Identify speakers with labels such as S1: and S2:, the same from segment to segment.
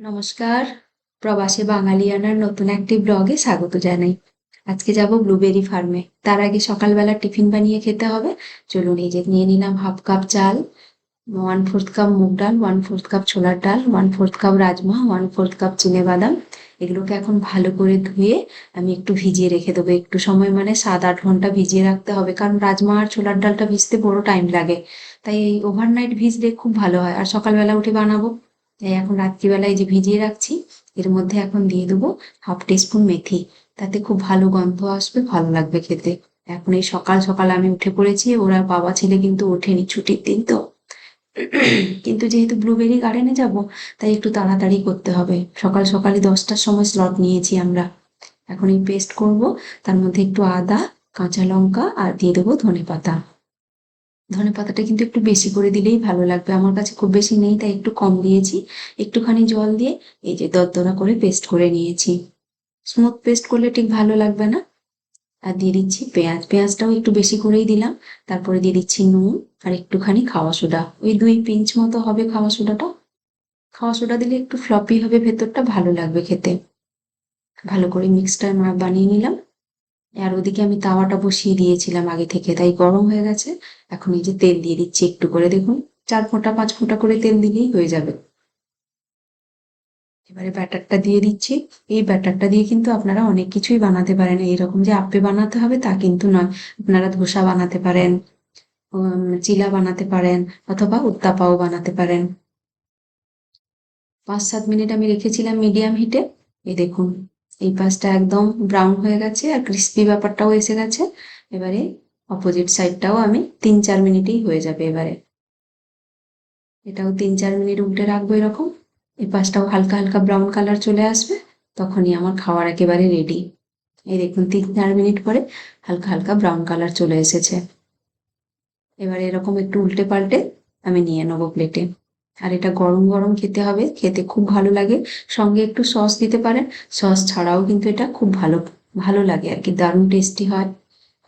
S1: নমস্কার। প্রবাসী বাঙালিয়ানার নতুন একটি ব্লগে স্বাগত জানাই। আজকে যাব ব্লুবেরি ফার্মে। তার আগে সকালবেলা টিফিন বানিয়ে খেতে হবে। চলুন এই যে নিয়ে নিলাম হাফ কাপ চাল ওয়ান ফোর্থ কাপ মুগ ডাল ওয়ান ফোর্থ কাপ ছোলার ডাল one fourth cup rajma one fourth cup চিনে বাদাম। এগুলোকে এখন ভালো করে ধুয়ে আমি একটু ভিজিয়ে রেখে দেবো। একটু সময় মানে সাত আট ঘণ্টা ভিজিয়ে রাখতে হবে। কারণ রাজমা আর ছোলার ডালটা ভিজতে বড় টাইম লাগে। তাই এই ওভারনাইট ভিজলে খুব ভালো হয়। আর সকালবেলা উঠে বানাবো তাই এখন রাত্রিবেলায় যে ভিজিয়ে রাখছি, এর মধ্যে এখন দিয়ে দেবো হাফ টিস্পুন মেথি। তাতে খুব ভালো গন্ধ আসবে, ভালো লাগবে খেতে। এখন এই সকাল সকাল আমি উঠে পড়েছি, ওরা বাবা ছেলে কিন্তু ওঠেনি ছুটির দিন তো। কিন্তু যেহেতু ব্লুবেরি গার্ডেনে যাব, তাই একটু তাড়াতাড়ি করতে হবে। সকাল সকালে দশটার সময় স্লট নিয়েছি আমরা। এখন এই পেস্ট করব, তার মধ্যে একটু আদা, কাঁচা লঙ্কা আর দিয়ে দেবো ধনে পাতা ধনে পাতাটা কিন্তু একটু বেশি করে দিলেই ভালো লাগবে। আমার কাছে খুব বেশি নেই, তাই একটু কম দিয়েছি। একটুখানি জল দিয়ে এই যে দরদরা করে পেস্ট করে নিয়েছি। স্মুথ পেস্ট করলে ঠিক ভালো লাগবে না। আর দিয়ে দিচ্ছি পেঁয়াজ। পেঁয়াজটাও একটু বেশি করেই দিলাম। তারপরে দিয়ে দিচ্ছি নুন আর একটুখানি খাওয়া সোডা। ওই দুই পিঞ্চ মতো হবে খাওয়া সোডাটা। খাওয়া সোডা দিলে একটু ফ্লপি হবে, ভেতরটা ভালো লাগবে খেতে। ভালো করে মিক্সটা বানিয়ে নিলাম। আর ওদিকে আমি তাওয়াটা বসিয়ে দিয়েছিলাম আগে থেকে, তাই গরম হয়ে গেছে। এখন এই যে তেল দিয়ে দিচ্ছি একটু করে, দেখুন, চার ফোঁটা, পাঁচ ফোঁটা করে তেল দিলেই হয়ে যাবে। এবারে ব্যাটারটা দিয়ে দিচ্ছি। এই ব্যাটারটা দিয়ে কিন্তু আপনারা অনেক কিছুই বানাতে পারেন। এইরকম যে আপ্পে বানাতে হবে তা কিন্তু নয়। আপনারা ধোসা বানাতে পারেন চিলা বানাতে পারেন, অথবা উত্তাপাও বানাতে পারেন। পাঁচ সাত মিনিট আমি রেখেছিলাম মিডিয়াম হিটে। এই দেখুন এই পাশটা একদম ব্রাউন হয়ে গেছে আর ক্রিস্পি ব্যাপারটাও এসে গেছে। এবারে অপোজিট সাইডটাও আমি তিন চার মিনিটেই হয়ে যাবে এবারে। এটাও তিন চার মিনিট উল্টে রাখব এরকম। এই পাশটাও হালকা হালকা ব্রাউন কালার চলে আসবে। তখনই আমার খাওয়ার একেবারে রেডি এই দেখুন তিন চার মিনিট পরে হালকা হালকা ব্রাউন কালার চলে এসেছে। এবারে এরকম একটু উল্টে পাল্টে আমি নিয়ে নেব প্লেটে আর এটা গরম গরম খেতে হবে, খেতে খুব ভালো লাগে। সঙ্গে একটু সস দিতে পারেন, সস ছাড়াও কিন্তু এটা খুব ভালো ভালো লাগে আর কি, দারুণ টেস্টি হয়।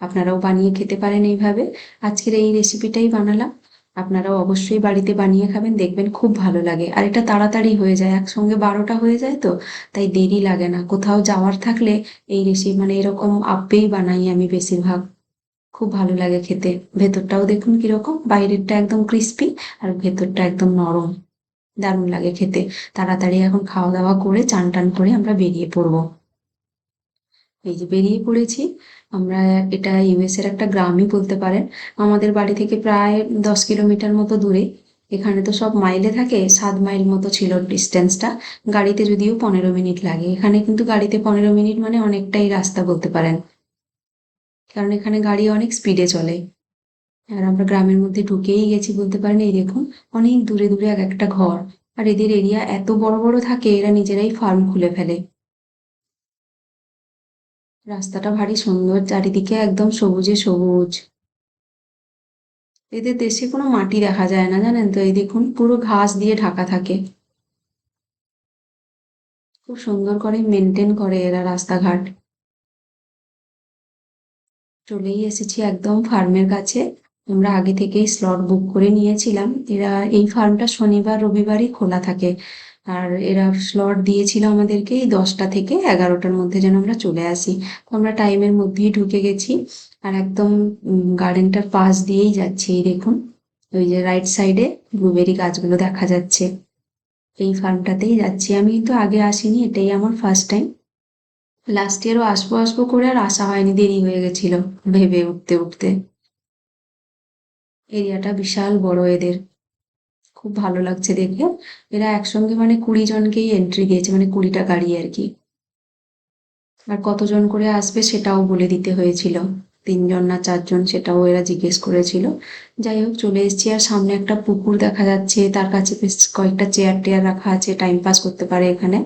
S1: আপনারাও বানিয়ে খেতে পারেন এইভাবে। আজকের এই রেসিপিটাই বানালাম। আপনারাও অবশ্যই বাড়িতে বানিয়ে খাবেন, দেখবেন খুব ভালো লাগে। আর এটা তাড়াতাড়ি হয়ে যায়, একসঙ্গে বারোটা হয়ে যায় তো, তাই দেরি লাগে না। কোথাও যাওয়ার থাকলে এই রেসিপি মানে এরকম আপ্পেই বানাই আমি বেশিরভাগ। খুব ভালো লাগে খেতে। ভেতরটাও দেখুন কীরকম, বাইরেরটা একদম ক্রিস্পি আর ভেতরটা একদম নরম। দারুণ লাগে খেতে। তাড়াতাড়ি এখন খাওয়া দাওয়া করে চান টান করে আমরা বেরিয়ে পড়ব। এই যে বেরিয়ে পড়েছি, আমরা এটা ইউএস এর একটা গ্রামই বলতে পারেন। আমাদের বাড়ি থেকে প্রায় দশ কিলোমিটার মতো দূরে। এখানে তো সব মাইলে থাকে, সাত মাইল মতো ছিল ডিস্টেন্সটা গাড়িতে যদিও পনেরো মিনিট লাগে। এখানে কিন্তু গাড়িতে পনেরো মিনিট মানে অনেকটাই রাস্তা বলতে পারেন। কারণ এখানে গাড়ি অনেক স্পিডে চলে। আর আমরা গ্রামের মধ্যে ঢুকেই গেছি বলতে পারেন, এই দেখুন, অনেক দূরে দূরে এক একটা ঘর। আর এদের এরিয়া এত বড় বড় থাকে, এরা নিজেরাই ফার্ম খুলে ফেলে। রাস্তাটা ভারী সুন্দর, চারিদিকে একদম সবুজে সবুজ। এদের দেশে কোনো মাটি দেখা যায় না, জানেন তো? এই দেখুন, পুরো ঘাস দিয়ে ঢাকা থাকে। খুব সুন্দর করে মেনটেন করে এরা রাস্তাঘাট। চলেই এসেছি একদম ফার্মের কাছে। আমরা আগে থেকেই স্লট বুক করে নিয়েছিলাম। এরা, এই ফার্মটা শনিবার, রবিবারই খোলা থাকে। আর এরা স্লট দিয়েছিল আমাদেরকে এই দশটা থেকে এগারোটার মধ্যে যেন আমরা চলে আসি। তো আমরা টাইমের মধ্যেই ঢুকে গেছি। আর একদম গার্ডেনটার পাশ দিয়েই যাচ্ছি, এই দেখুন। ওই যে রাইট সাইডে ব্লুবেরি গাছগুলো দেখা যাচ্ছে। এই ফার্মটাতেই যাচ্ছি। আমি কিন্তু আগে আসিনি, এটাই আমার ফার্স্ট টাইম লাস্ট ইয়ারও আসব আসব করে আর আসা হয়নি, দেরি হয়ে গেছিল ভেবে উঠতে উঠতে। এরিয়াটা বিশাল বড় এদের। খুব ভালো লাগছে দেখে। এরা একসঙ্গে মানে কুড়ি জনকেই এন্ট্রি দিয়েছে মানে কুড়িটা গাড়ি আর কি। আর কতজন করে আসবে সেটাও বলে দিতে হয়েছিল। তিনজন না চারজন সেটাও এরা জিজ্ঞেস করেছিল। যাই হোক, চলে এসেছি আর সামনে একটা পুকুর দেখা যাচ্ছে। তার কাছে বেশ কয়েকটা চেয়ার টেয়ার রাখা আছে টাইম পাস করতে পারে এখানে।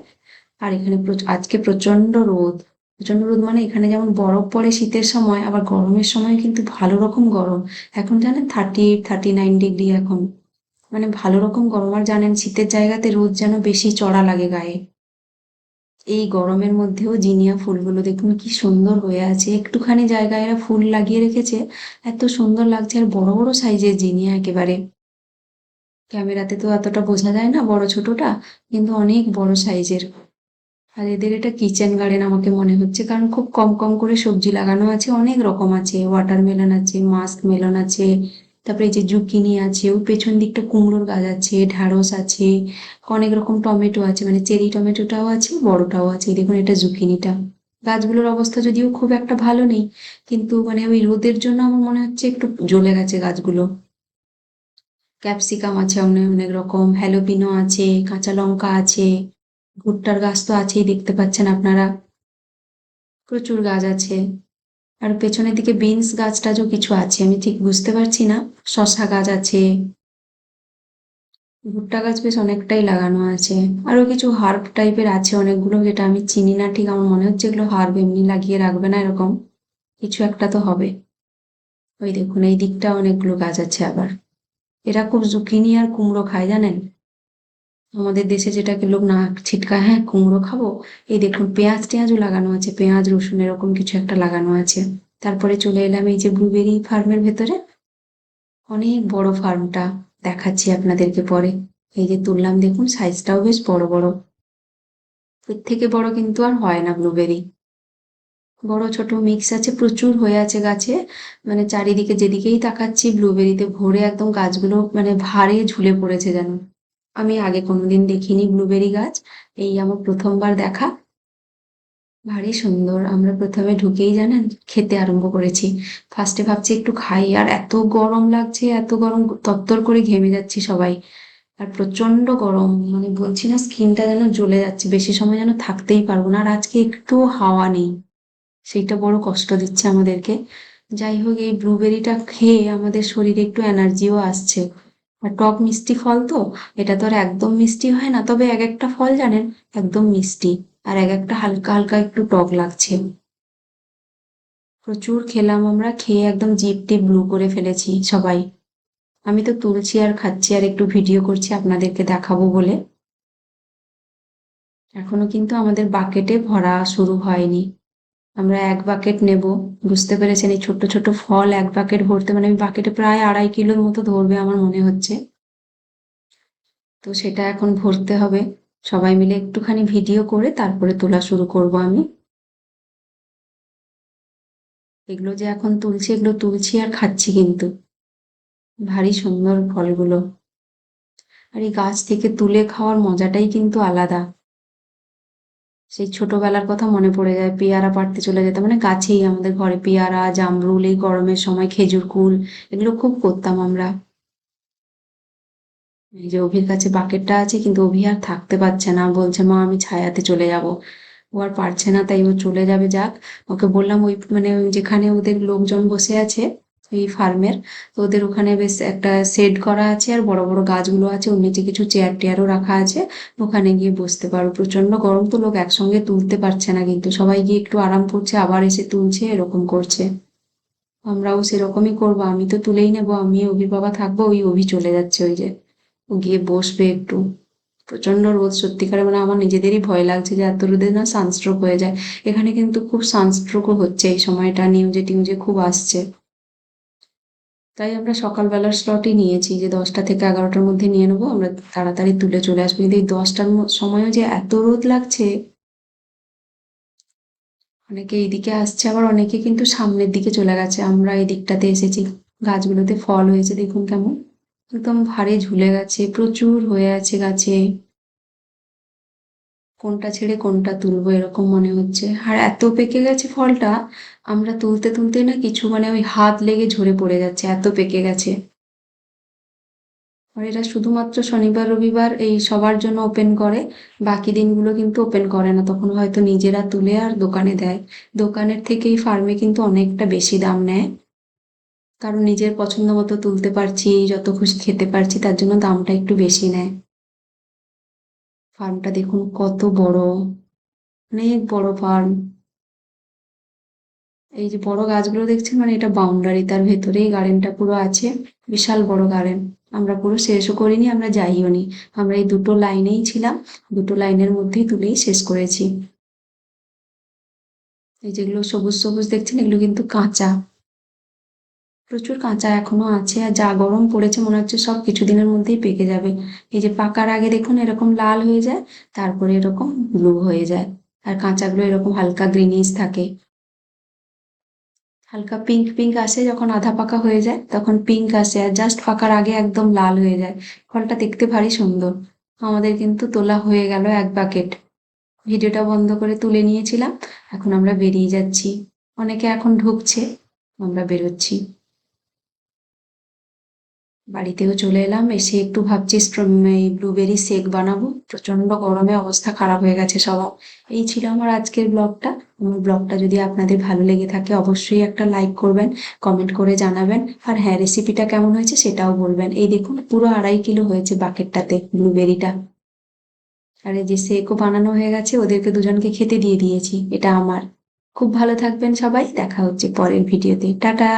S1: আর এখানে আজকে প্রচণ্ড রোদ। প্রচণ্ড রোদ মানে এখানে যেমন বরফ পড়ে শীতের সময়, আবার গরমের সময় কিন্তু ভালো রকম গরম। এখন জানেন থার্টি থার্টি নাইন ডিগ্রি এখন। মানে ভালো রকম গরম। আর জানেন শীতের জায়গাতে রোদ যেন বেশি চড়া লাগে গায়ে। এই গরমের মধ্যেও জিনিয়া ফুলগুলো দেখুন কি সুন্দর হয়ে আছে। একটুখানি জায়গায় এরা ফুল লাগিয়ে রেখেছে। এত সুন্দর লাগছে আর বড় বড় সাইজের জিনিয়া একেবারে। ক্যামেরাতে তো এতটা বোঝা যায় না বড়, ছোটটা। কিন্তু অনেক বড় সাইজের। আর এদের এটা কিচেন গার্ডেন আমাকে মনে হচ্ছে, কারণ খুব কম কম করে সবজি লাগানো আছে, অনেক রকম আছে। ওয়াটারমেলন আছে মাস্ক মেলন আছে, তারপরে এই যে জুকিনি আছে ওই পেছন দিকটা কুমড়োর গাছ আছে, ঢ্যাঁড়স আছে, অনেক রকম টমেটো আছে মানে চেরি টমেটোটাও আছে, বড়টাও আছে। দেখুন এটা জুকিনিটা গাছগুলোর অবস্থা যদিও খুব একটা ভালো নেই, কিন্তু মানে ওই রোদের জন্য আমার মনে হচ্ছে একটু জ্বলে গেছে গাছগুলো। ক্যাপসিকাম আছে অনেক অনেক রকম হ্যালোপিনো আছে, কাঁচা লঙ্কা আছে। ভুট্টার গাছ তো আছেই, দেখতে পাচ্ছেন আপনারা। প্রচুর গাছ আছে। আর পেছনের দিকে বিনস গাছ টাছও কিছু আছে, আমি ঠিক বুঝতে পারছি না। শশা গাছ আছে। ভুট্টা গাছ বেশ অনেকটাই লাগানো আছে। আরও কিছু হার্ব টাইপের আছে অনেকগুলো, যেটা আমি চিনি না ঠিক। আমার মনে হচ্ছে এগুলো হার্ব এমনি লাগিয়ে রাখবে না এরকম। কিছু একটা তো হবে। ওই দেখুন, এই দিকটা অনেকগুলো গাছ আছে আবার। এরা খুব জুকিনি আর কুমড়ো খায়, জানেন? আমাদের দেশে যেটাকে লোক না ছিটকা হ্যাঁ কুমড়ো খাব। এই দেখুন, পেঁয়াজ টেঁয়াজও লাগানো আছে, পেঁয়াজ, রসুন, এরকম কিছু একটা লাগানো আছে। তারপরে চলে এলাম এই যে ব্লুবেরি ফার্মের ভেতরে। অনেক বড় ফার্মটা দেখাচ্ছি আপনাদেরকে পরে। এই যে তুললাম, দেখুন সাইজটাও বেশ বড় বড়। এর থেকে বড় কিন্তু আর হয় না ব্লুবেরি। বড়, ছোট মিক্স আছে, প্রচুর হয়ে আছে গাছে। মানে চারিদিকে যেদিকেই তাকাচ্ছি, ব্লুবেরিতে ভরে একদম গাছগুলো মানে ভারে ঝুলে পড়েছে যেন। আমি আগে কোনোদিন দেখিনি ব্লুবেরি গাছ। এই আমার প্রথমবার দেখা। ভারী সুন্দর। আমরা প্রথমে ঢুকেই জানেন, খেতে আরম্ভ করেছি। ফার্স্টে ভাবছি একটু খাই। আর এত গরম লাগছে, এত গরম তত্তর করে ঘেমে যাচ্ছি সবাই। আর প্রচণ্ড গরম। মানে বলছি না, স্কিনটা যেন জ্বলে যাচ্ছে। বেশি সময় যেন থাকতেই পারব না। আর আজকে একটু হাওয়া নেই। সেইটা বড় কষ্ট দিচ্ছে আমাদেরকে। যাই হোক, এই ব্লুবেরিটা খেয়ে আমাদের শরীরে একটু এনার্জিও আসছে। টক মিষ্টি ফল তো, এটা তো আর একদম মিষ্টি হয় না, তবে এক একটা ফল জানেন, একদম মিষ্টি, আর এক একটা হালকা হালকা একটু টক লাগছে। প্রচুর খেলাম আমরা, খেয়ে একদম জিপ টিপ ব্লু করে ফেলেছি সবাই। আমি তো তুলছি আর খাচ্ছি আর একটু ভিডিও করছি, আপনাদেরকে দেখাবো বলে। এখনও কিন্তু আমাদের বাকেটে ভরা শুরু হয়নি। আমরা এক বাকেট নেব। বুঝতে পেরেছেন? এই ছোট্ট ছোট ফল এক বাকেট ভরতে মানে আমি বাকেটে প্রায় আড়াই কিলোর মতো ধরবে আমার মনে হচ্ছে। তো সেটা এখন ভরতে হবে। সবাই মিলে একটুখানি ভিডিও করে তারপরে তোলা শুরু করব আমি। এগুলো যে এখন তুলছি, এগুলো তুলছি আর খাচ্ছি কিন্তু। ভারী সুন্দর ফলগুলো। আর এই গাছ থেকে তুলে খাওয়ার মজাটাই কিন্তু আলাদা। সেই ছোটবেলার কথা মনে পড়ে যায়, পেয়ারা পাড়তে চলে যেতাম। মানে গাছেই আমাদের ঘরে পেয়ারা, জামরুল, এই গরমের সময় খেজুর কুল, এগুলো খুব করতাম আমরা। এই যে অভির কাছে বাকেটটা আছে, কিন্তু অভি আর থাকতে পারছে না। বলছে, মা, আমি ছায়াতে চলে যাব। ও আর পারছে না, তাই ও চলে যাবে, যাক। ওকে বললাম, ওই মানে যেখানে ওদের লোকজন বসে আছে এই ফার্মের তো ওদের ওখানে বেশ একটা শেড করা আছে আর বড় বড় গাছগুলো আছে। ওর নিচে কিছু চেয়ার টেয়ারও রাখা আছে। ওখানে গিয়ে বসতে পারো। প্রচণ্ড গরম তো লোক একসঙ্গে তুলতে পারছে না কিন্তু। সবাই গিয়ে একটু আরাম করছে, আবার এসে তুলছে, এরকম করছে। আমরাও সেরকমই করব। আমি তো তুলেই নেব। আমি অভি বাবা থাকব, ওই অভি চলে যাচ্ছে ওই যে। ও গিয়ে বসবে একটু। প্রচণ্ড রোদ সত্যিকারে মানে আমার নিজেদেরই ভয় লাগছে যে এত রোদে না সানস্ট্রোক হয়ে যায়। এখানে কিন্তু খুব সানস্ট্রোকও হচ্ছে এই সময়টা। নিউজে টিউজে খুব আসছে। তাই আমরা সকালবেলার স্লটই নিয়েছি যে দশটা থেকে এগারোটার মধ্যে নিয়ে নেব, আমরা তাড়াতাড়ি তুলে চলে আসব। কিন্তু এই দশটার সময়ও যে এত রোদ লাগছে, অনেকে এইদিকে আসছে, আবার অনেকে কিন্তু সামনের দিকে চলে গেছে। আমরা এই দিকটাতে এসেছি, গাছগুলোতে ফল হয়েছে, দেখুন কেমন। একদম ভারে ঝুলে গেছে, প্রচুর হয়ে আছে গাছে। কোনটা ছেড়ে কোনটা তুলবো এরকম মনে হচ্ছে। আর এত পেকে গেছে ফলটা, আমরা তুলতে তুলতে না কিছু মানে ওই হাত লেগে ঝরে পড়ে যাচ্ছে, এত পেকে গেছে। আর এরা শুধুমাত্র শনিবার, রবিবার এই সবার জন্য ওপেন করে, বাকি দিনগুলো কিন্তু ওপেন করে না। তখন হয়তো নিজেরা তুলে আর দোকানে দেয়। দোকানের থেকে এই ফার্মে কিন্তু অনেকটা বেশি দাম নেয়। কারণ নিজের পছন্দ মতো তুলতে পারছি, যত খুশি খেতে পারছি, তার জন্য দামটা একটু বেশি নেয়। ফার্মটা দেখুন কত বড়, অনেক বড় ফার্ম। এই যে বড় গাছগুলো দেখছেন মানে এটা বাউন্ডারি তার ভেতরেই গার্ডেনটা পুরো আছে, বিশাল বড় গার্ডেন আমরা পুরো শেষও করিনি, আমরা যাইও নি। আমরা এই দুটো লাইনেই ছিলাম, দুটো লাইনের মধ্যেই তুলেই শেষ করেছি। এই যেগুলো সবুজ সবুজ দেখছেন, এগুলো কিন্তু কাঁচা। প্রচুর কাঁচা এখনও আছে আর যা গরম পড়েছে মনে হচ্ছে সব কিছুদিনের মধ্যেই পেকে যাবে। এই যে পাকার আগে দেখুন এরকম লাল হয়ে যায়, তারপরে এরকম ব্লু হয়ে যায়। আর কাঁচাগুলো এরকম হালকা গ্রিনিশ থাকে। হালকা পিঙ্ক পিঙ্ক আসে যখন আধা পাকা হয়ে যায়, তখন পিঙ্ক আসে আর জাস্ট পাকার আগে একদম লাল হয়ে যায়। ফলটা দেখতে ভারী সুন্দর। আমাদের কিন্তু তোলা হয়ে গেল এক বাকেট ভিডিওটা বন্ধ করে তুলে নিয়েছিলাম। এখন আমরা বেরিয়ে যাচ্ছি। অনেকে এখন ঢুকছে, আমরা বেরোচ্ছি। বাড়িতেও চলে এলাম, এসে একটু ভাবছি এই ব্লুবেরি শেক বানাবো। প্রচণ্ড গরমে অবস্থা খারাপ হয়ে গেছে সবার। এই ছিল আমার আজকের ব্লগটা আমার ব্লগটা যদি আপনাদের ভালো লেগে থাকে, অবশ্যই একটা লাইক করবেন কমেন্ট করে জানাবেন। আর হ্যাঁ রেসিপিটা কেমন হয়েছে সেটাও বলবেন। এই দেখুন, পুরো আড়াই কিলো হয়েছে বাকেটটাতে ব্লুবেরিটা আর এই যে শেকও বানানো হয়ে গেছে, ওদেরকে দুজনকে খেতে দিয়ে দিয়েছি। এটা আমার। খুব ভালো থাকবেন সবাই। দেখা হচ্ছে পরের ভিডিওতে টাটা!